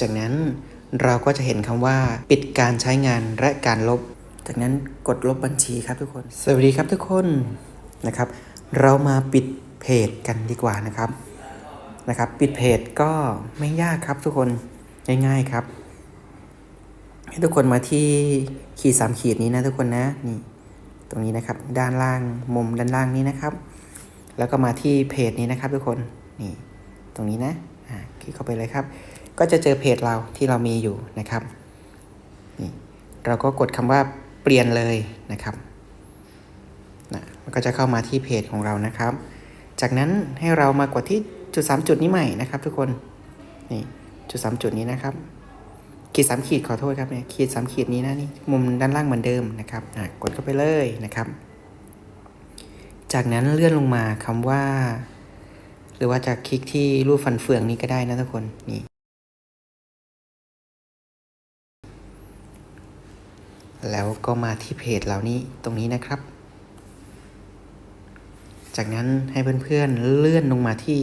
จากนั้นเราก็จะเห็นคำว่า ปิดการใช้งานและการลบ จากนั้นกดลบบัญชีครับทุกคน สวัสดีครับทุกคนนะครับ เรามาปิดเพจกันดีกว่านะครับนะครับ ปิดเพจก็ไม่ยากครับทุกคนง่ายๆครับ ให้ทุกคนมาที่ขีดสามขีดนี้นะทุกคนนะนี่ตรงนี้นะครับด้านล่างมุมด้านล่างนี้นะครับ แล้วก็มาที่เพจนี้นะครับทุกคนนี่ตรงนี้นะอ่าคลิกเข้าไปเลยครับ ก็จะเจอเพจเราที่เรามีอยู่นะครับนี่เราก็กดคำว่าเปลี่ยนเลยนะครับนะมันก็จะเข้ามาที่เพจของเรานะครับ จากนั้นให้เรามากดที่จุดสามจุดนี้ใหม่นะครับ ทุกคนนี่จุดสามจุดนี้นะครับ ขีดสามขีดขอโทษครับเนี่ยขีดสามขีดนี้นะนี่มุมด้านล่างเหมือนเดิมนะครับอะกดเข้าไปเลยนะครับ จากนั้นเลื่อนลงมาคำว่า หรือว่าจะคลิกที่รูปฟันเฟืองนี้ก็ได้นะทุกคนนี่ แล้วก็มาที่เพจเรานี้ตรงนี้นะครับ จากนั้นให้เพื่อนๆเลื่อนลงมาที่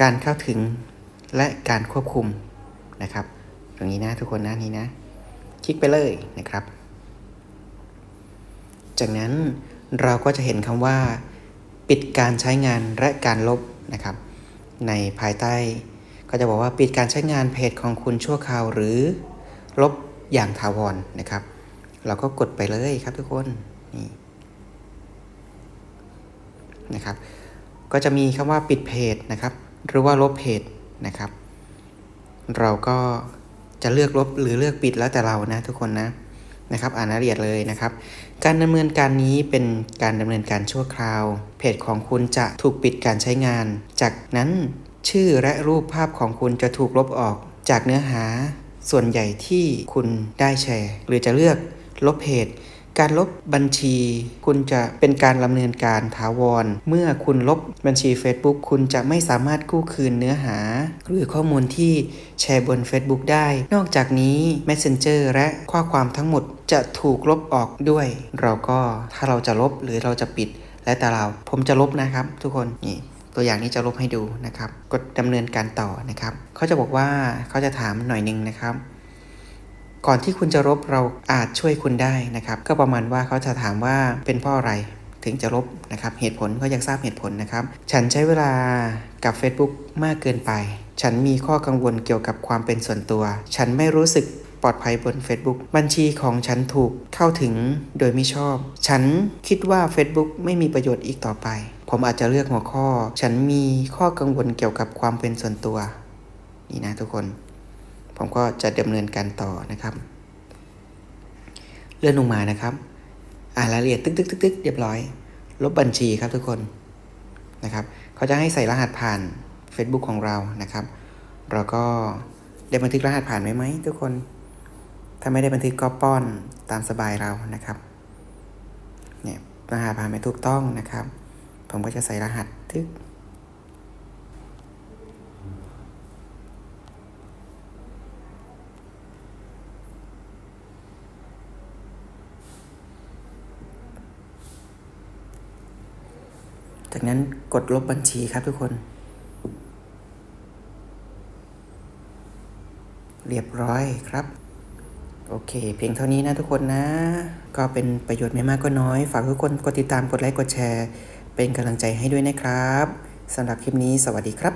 การเข้าถึงและการควบคุมนะครับ ตรงนี้นะทุกคนนะนี่นะ คลิกไปเลยนะครับ จากนั้นเราก็จะเห็นคำว่า ปิดการใช้งานและการลบนะครับ ในภายใต้ ก็จะบอกว่าปิดการใช้งานเพจของคุณชั่วคราวหรือลบอย่างถาวรนะครับ เราก็กดไปเลยครับทุกคนนี่นะครับ ก็จะมีคำว่าปิดเพจนะครับ หรือว่าลบเพจนะครับ เราก็จะเลือกลบหรือเลือกปิดแล้วแต่เรานะทุกคนนะนะครับ อ่านรายละเอียดเลยนะครับ การดำเนินการนี้เป็นการดำเนินการชั่วคราว เพจของคุณจะถูกปิดการใช้งาน จากนั้น ชื่อและรูปภาพของคุณจะถูกลบออกจากเนื้อหา ส่วนใหญ่ที่คุณได้แชร์ หรือจะเลือกลบเพจการลบบัญชี คุณจะเป็นการดำเนินการถาวร เมื่อคุณลบบัญชี Facebook คุณจะไม่สามารถกู้คืนเนื้อหา หรือข้อมูลที่แชร์บน Facebook ได้ นอกจากนี้ Messenger และข้อความทั้งหมดจะถูกลบออกด้วย เราก็ถ้าเราจะลบหรือเราจะปิดและแต่เราผมจะลบนะครับทุกคนนี่ ตัวอย่างนี้จะลบให้ดูนะครับ กดดำเนินการต่อนะครับเขาจะบอกว่าเขาจะถามหน่อยหนึงนะครับ ก่อนที่คุณจะลบเราอาจช่วยคุณได้นะครับ ก็ประมาณว่าเขาจะถามว่าเป็นเพราะอะไรถึงจะลบนะครับ เหตุผลเขาอยากทราบเหตุผลนะครับ ฉันใช้เวลากับ Facebook มากเกินไป ฉันมีข้อกังวลเกี่ยวกับความเป็นส่วนตัว ฉันไม่รู้สึกปลอดภัยบน Facebook บัญชีของฉันถูกเข้าถึงโดยไม่ชอบ ฉันคิดว่า Facebook ไม่มีประโยชน์อีกต่อไป ผมอาจจะเลือกหัวข้อ ฉันมีข้อกังวลเกี่ยวกับความเป็นส่วนตัว นี่นะทุกคน ผมก็จะดำเนินการต่อนะครับ เลื่อนลงมานะครับอ่านรายละเอียดตึ๊กตึ๊กตึ๊กตึ๊กเรียบร้อย ลบบัญชีครับทุกคนนะครับเขาจะให้ใส่รหัสผ่าน Facebook ของเรานะครับ เราก็ได้บันทึกรหัสผ่านไว้ไหมทุกคน ถ้าไม่ได้บันทึกก็ป้อนตามสบายเรานะครับเนี่ยรหัสผ่านไม่ถูกต้องนะครับ ผมก็จะใส่รหัสทึกจากนั้นกดลบบัญชีครับทุกคน เรียบร้อยครับ โอเค เพียงเท่านี้นะทุกคนนะ ก็เป็นประโยชน์ไม่มากก็น้อย ฝากทุกคนกดติดตามกดไลค์กดแชร์ เป็นกำลังใจให้ด้วยนะครับสำหรับคลิปนี้สวัสดีครับ